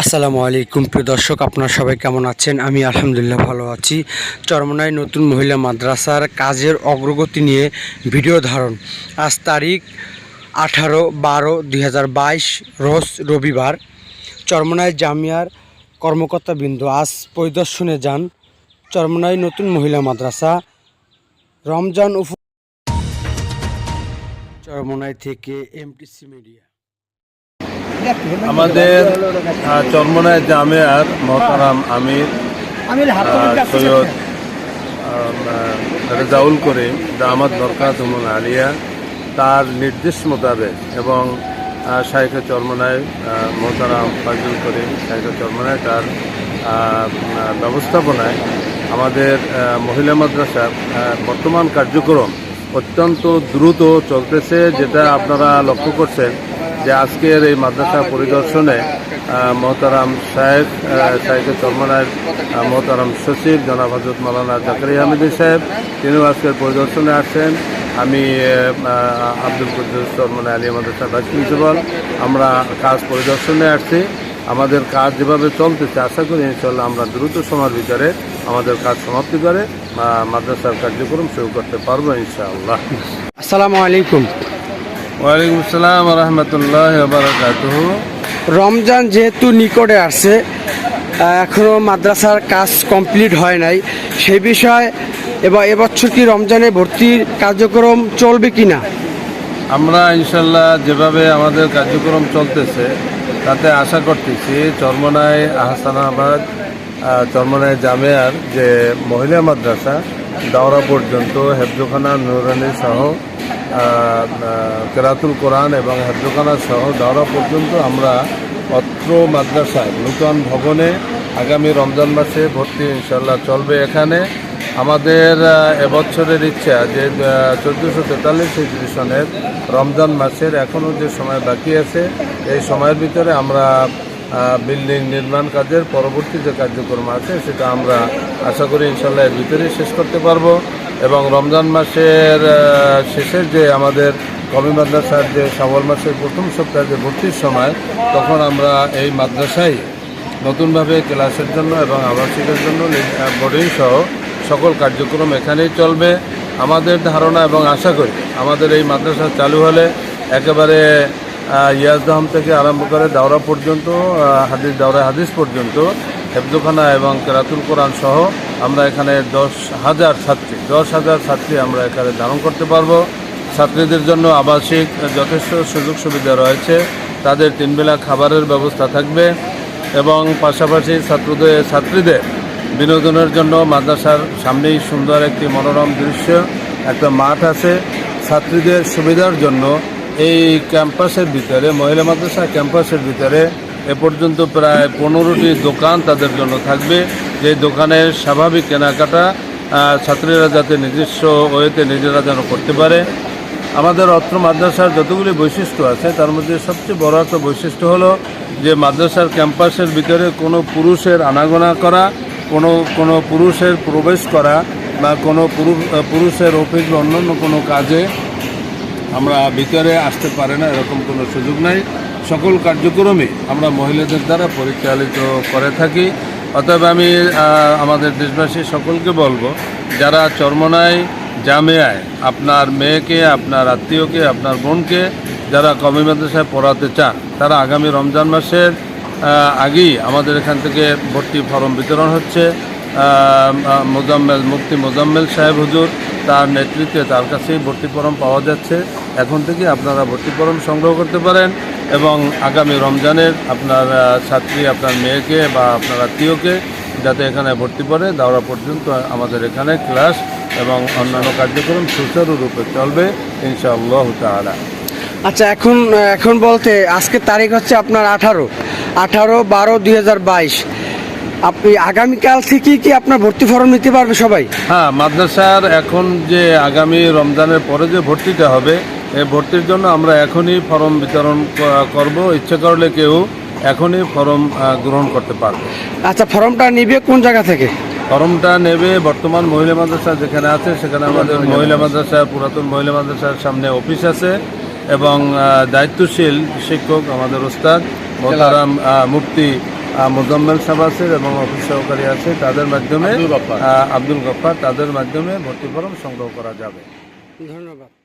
আসসালামু আলাইকুম, প্রিয় দর্শক, আপনারা সবাই কেমন আছেন? আমি আলহামদুলিল্লাহ ভালো আছি। চরমনায় নতুন মহিলা মাদ্রাসার কাজের অগ্রগতি নিয়ে ভিডিও ধারণ। আজ তারিখ আঠারো বারো দুই রোজ রবিবার। চরমনায় জামিয়ার কর্মকর্তা বিন্দু আজ পরিদর্শনে যান চরমনায় নতুন মহিলা মাদ্রাসা। রমজান উপ চরমনায় থেকে এমটিসি মিডিয়া আমাদের চরমনায় জামিয়ার মহতারাম আমির সৈয়দ রেজাউল করিম দামাদ বরকাতুমুল আলিয়া তার নির্দেশ মোতাবেক এবং শাইখে চরমনায় মহতারাম ফাজুল করিম শাইখে চরমনায় তার ব্যবস্থাপনায় আমাদের মহিলা মাদ্রাসার বর্তমান কার্যক্রম অত্যন্ত দ্রুত চলতেছে যেটা আপনারা লক্ষ্য করছেন। যে আজকের এই মাদ্রাসা পরিদর্শনে মহতারাম শাহেখ শাহেখের চরমনায় মহতারাম সচিব জনাব হজরত মালানা জাকারি আহমেদ সাহেব, তিনিও আজকের পরিদর্শনে আসছেন। আমি আব্দুল কুদ্দুস চরমনা আলী মাদ্রাসা ভাইস প্রিন্সিপাল। আমরা কাজ পরিদর্শনে আসছি। আমাদের কাজ যেভাবে চলতেছে, আশা করি ইনশাল্লাহ আমরা দ্রুত সময়ের ভিতরে আমাদের কাজ সমাপ্তি করে মাদ্রাসার কার্যক্রম শুরু করতে পারব ইনশাআল্লাহ। আসসালামু আলাইকুম। ওয়ালাইকুম আসসালাম রহমতুল্লাহ বারকাতুহ। রমজান যেহেতু নিকটে আসছে আহ, এখনও মাদ্রাসার কাজ কমপ্লিট হয় নাই। সেই বিষয়ে এবার এবছর কি রমজানে ভর্তির কার্যক্রম চলবে কি না আমরা ইনশাল্লাহ যেভাবে আমাদের কার্যক্রম চলতেছে তাতে আশা করতেছি চরমনায় আহসানাবাদ আহ, চরমনায় জামিয়ার যে মহিলা মাদ্রাসা দাওরা পর্যন্ত হেফজোখানা নুরানি সহ কেরাতুল কোরআন এবং হেফজোখানা সহ দাওরা পর্যন্ত আমরা অত্র মাদ্রাসায়, নূতন ভবনে আগামী রমজান মাসে ভর্তি ইনশাল্লাহ চলবে এখানে। আমাদের এবছরের ইচ্ছা যে চোদ্দোশো তেতাল্লিশ সনের রমজান মাসের এখনও যে সময় বাকি আছে, এই সময়ের ভিতরে আমরা বিল্ডিং নির্মাণ কাজের পরবর্তী যে কার্যক্রম আছে, সেটা আমরা আশা করি ইনশাল্লাহ এর ভিতরেই শেষ করতে পারব। এবং রমজান মাসের শেষের যে আমাদের কবি মাদ্রাসার যে শাওয়াল মাসের প্রথম সপ্তাহে যে ভর্তির সময়, তখন আমরা এই মাদ্রাসায় নতুনভাবে ক্লাসের জন্য এবং আবাসিকের জন্য বোর্ডিং সহ সকল কার্যক্রম এখানেই চলবে। আমাদের ধারণা এবং আশা করি আমাদের এই মাদ্রাসা চালু হলে একেবারে ইয়াজদাহম থেকে আরম্ভ করে দাওরা পর্যন্ত হাদিস, দাওরা হাদিস পর্যন্ত, হেফজোখানা এবং কেরাতুল কোরআন সহ আমরা এখানে দশ হাজার ছাত্রী, দশ হাজার ছাত্রী আমরা এখানে ধারণ করতে পারব। ছাত্রীদের জন্য আবাসিক যথেষ্ট সুযোগ সুবিধা রয়েছে। তাদের তিনবেলা খাবারের ব্যবস্থা থাকবে এবং পাশাপাশি ছাত্রদের, ছাত্রীদের বিনোদনের জন্য মাদ্রাসার সামনেই সুন্দর একটি মনোরম দৃশ্য, একটা মাঠ আছে। ছাত্রীদের সুবিধার জন্য এই ক্যাম্পাসের ভিতরে, মহিলা মাদ্রাসা ক্যাম্পাসের ভিতরে এ পর্যন্ত প্রায় পনেরোটি দোকান তাদের জন্য থাকবে। যে দোকানের স্বাভাবিক কেনাকাটা ছাত্রীরা যাতে নিজস্ব ওয়েতে নিজেরা যেন করতে পারে। আমাদের অত্র মাদ্রাসার যতগুলি বৈশিষ্ট্য আছে, তার মধ্যে সবচেয়ে বড় একটা বৈশিষ্ট্য হলো যে মাদ্রাসার ক্যাম্পাসের ভিতরে কোনো পুরুষের আনাগোনা করা, কোনো কোনো পুরুষের প্রবেশ করা বা কোনো পুরু- পুরুষের অফিস বা অন্যান্য কোনো কাজে আমরা ভিতরে আসতে পারে না, এরকম কোনো সুযোগ নাই। সকল কার্যক্রমে আমরা মহিলাদের দ্বারা পরিচালিত করে থাকি। অতএব আমি আমাদের দেশবাসী সকলকে বলব, যারা চরমনায় জামিয়ায় আপনার মেয়েকে, আপনার আত্মীয়কে, আপনার বোনকে যারা কমি মাদ্রাসায় পড়াতে চান, তারা আগামী রমজান মাসের আগেই আমাদের এখান থেকে ভর্তি ফর্ম বিতরণ হচ্ছে। মোজাম্মেল, মুফতি মোজাম্মেল সাহেব হুজুর, তার নেতৃত্বে তার কাছেই ভর্তি ফর্ম পাওয়া যাচ্ছে। এখন থেকে আপনারা ভর্তি ফর্ম সংগ্রহ করতে পারেন এবং আগামী রমজানের আপনার ছাত্রী, আপনার মেয়েকে বা আপনার আত্মীয়কে যাতে এখানে ভর্তি পড়ে, দাওরা পর্যন্ত আমাদের এখানে ক্লাস এবং অন্যান্য কার্যক্রম সুচারুরূপে চলবে, ইনশাআল্লাহ তাআলা। আচ্ছা এখন এখন বলতে আজকে তারিখ হচ্ছে আপনার আঠারো। আঠারো বারো দুই আপনি আগামীকাল থেকে কি আপনার ভর্তি ফর্ম নিতে পারবে সবাই? হ্যাঁ মাদ্রাসার এখন যে আগামী রমজানের পরে যে ভর্তিটা হবে এই ভর্তির জন্য আমরা এখনই ফর্ম বিতরণ করব। ইচ্ছে করলে কেউ এখনই ফর্ম গ্রহণ করতে পারবে। আচ্ছা ফর্মটা নিবে কোন জায়গা থেকে? ফর্মটা নেবে বর্তমান মহিলা মাদ্রাসা যেখানে আছে সেখানে আমাদের মহিলা মাদ্রাসা পুরাতন মহিলা মাদ্রাসার সামনে অফিস আছে এবং দায়িত্বশীল শিক্ষক আমাদের ওস্তাদ মোতারাম মুফতি মোজাম্মেল সাহেব আছে এবং অফিস সহকারী আছে তাদের মাধ্যমে আব্দুল গফ্ফার। আব্দুল গফার তাদের মাধ্যমে ভর্তি ফর্ম সংগ্রহ করা যাবে। ধন্যবাদ।